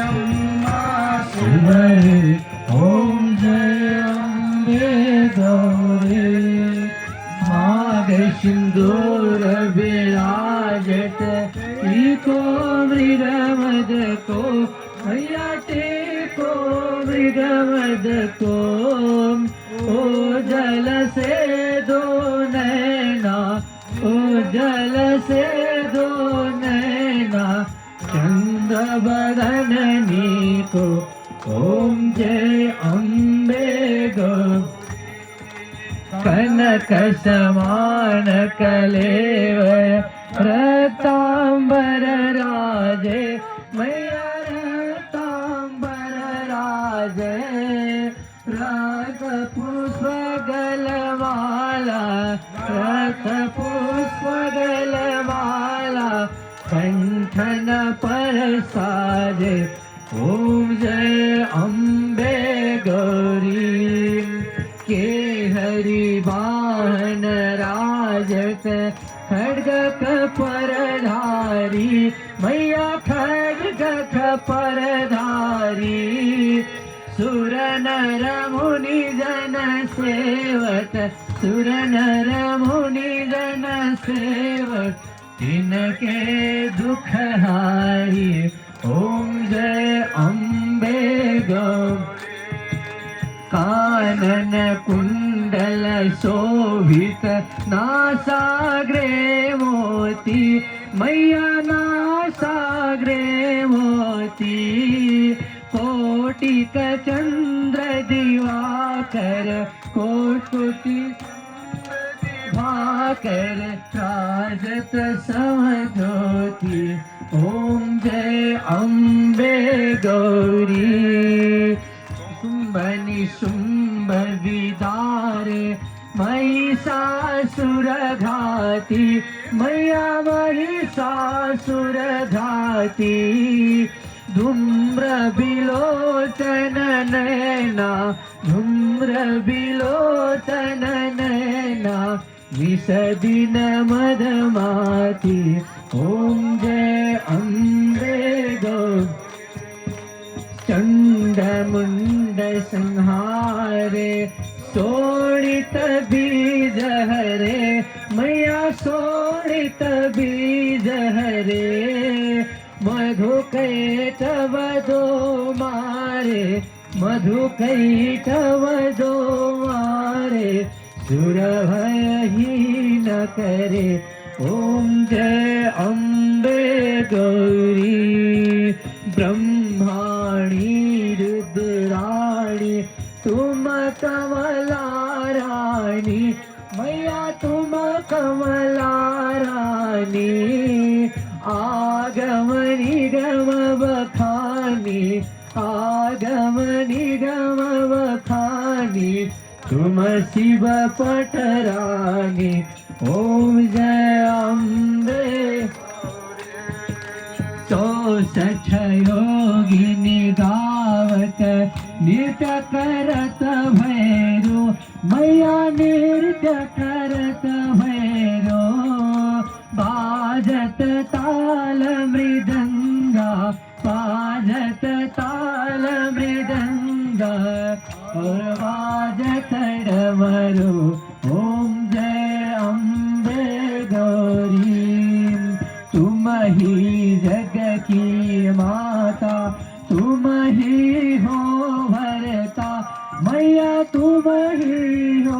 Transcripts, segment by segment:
ब्रह्मा शिवरे ॐ जय अम्बे गौरे मागे सिन्दूर विराजत ईको मृगमद को मैया टेको मृगमद को ओ जल से दो नैना ओ जल से बदननी को ओम जय अम्बे गो। कनक समान कलेव रतांबर राजे, मैया रतांबर राजे। रथ पुष्प गलवाला, रथ साजे। ओम जय अम्बे गौरी। के हरि वाहन राजत खड्ग परधारी। मैया खड्ग परधारी। सुर नर मुनि जन सेवत सुर नर मुनि जन सेवत तिनके दुख हारी, ओम जय अम्बे कानन कुण्डल शोभित, नासाग्रे मोती, मैया नासाग्रे मोती। कोटिक चन्द्र दिवाकर, कोटि भाकर राजत समज्योति ॐ जय अम्बे गौरी। शुम्भनि शुम्भ विदारे, महिषासुर घाति। मैया महिषासुर घाति। धूम्र बिलोचन विसदिन मदमाति ॐ जय अम्बे गौ चण्डमुण्ड संहारे शोणित बीज हरे मैया शोणित बीज हरे मधुकैटव दो मारे मधुकैटव दो मारे सुर भयहीन करे ॐ जय अम्बे गौरी ब्रह्माणि रुद्राणि तुम कमला रानी मैया तुम कमला रानी आगम निगम बखानी आगम निगम बखानी तुम शिव पटरानी ॐ जय अम्बे चौसठ योगिनी गावत नृत्य करत भैरो मैया नृत्य करत भैरो। बाजत ताल मृदंगा बाजत ताल मृदंगा जय गौरी। तुम ही जग की माता, तुम ही हो भरता मैया, तुम ही हो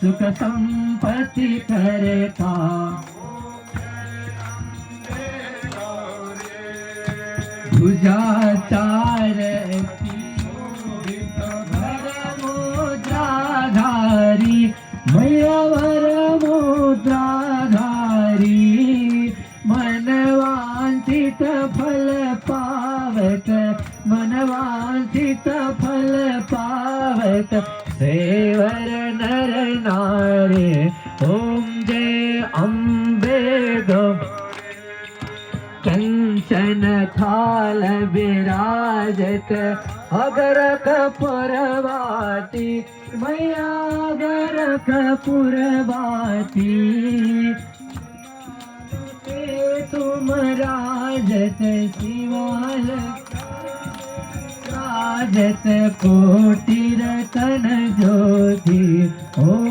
सुख संपत्ति करता भुजाचार मुद्राधारी જય અંબે કંચન થાલ બિરાજત અગર કપુરવાતી મૈયા અગર કપુરવાતી તુમ રાજત શિવાલ રાજત કોટી રતન જ્યોતિ ઓ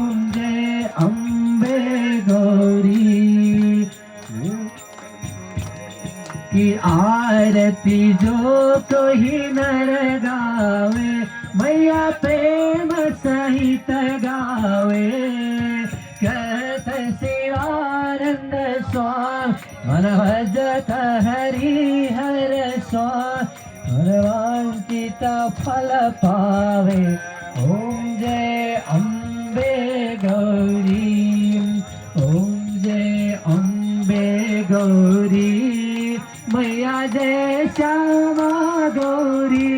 की आरती जो तो ही नर गावे मैया प्रेम सहित गावे। कहत शिवानंद स्वामी भजत हरि हर स्वामी फल पावे, ओम जय अम्बे गौरी। ओम जय अम्बे गौरी। ದೇಶ ಮಾದೋರಿ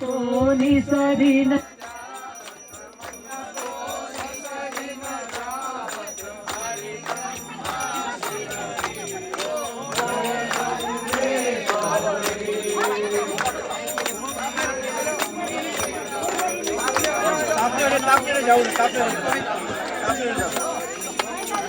ತೋನಿ ಸರಿನ তাপরে যাও তাপরে তাপরে যাও।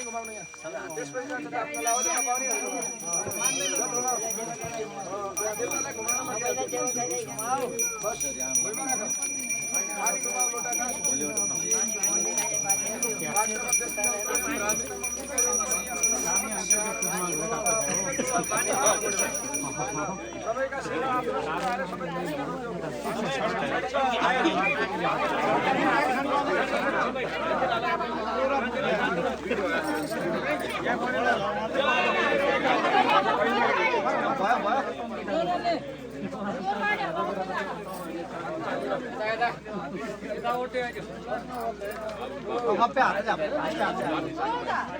पनि घुमाउनु यहाँ त्यसपछि घुमाउने ওটা ওটা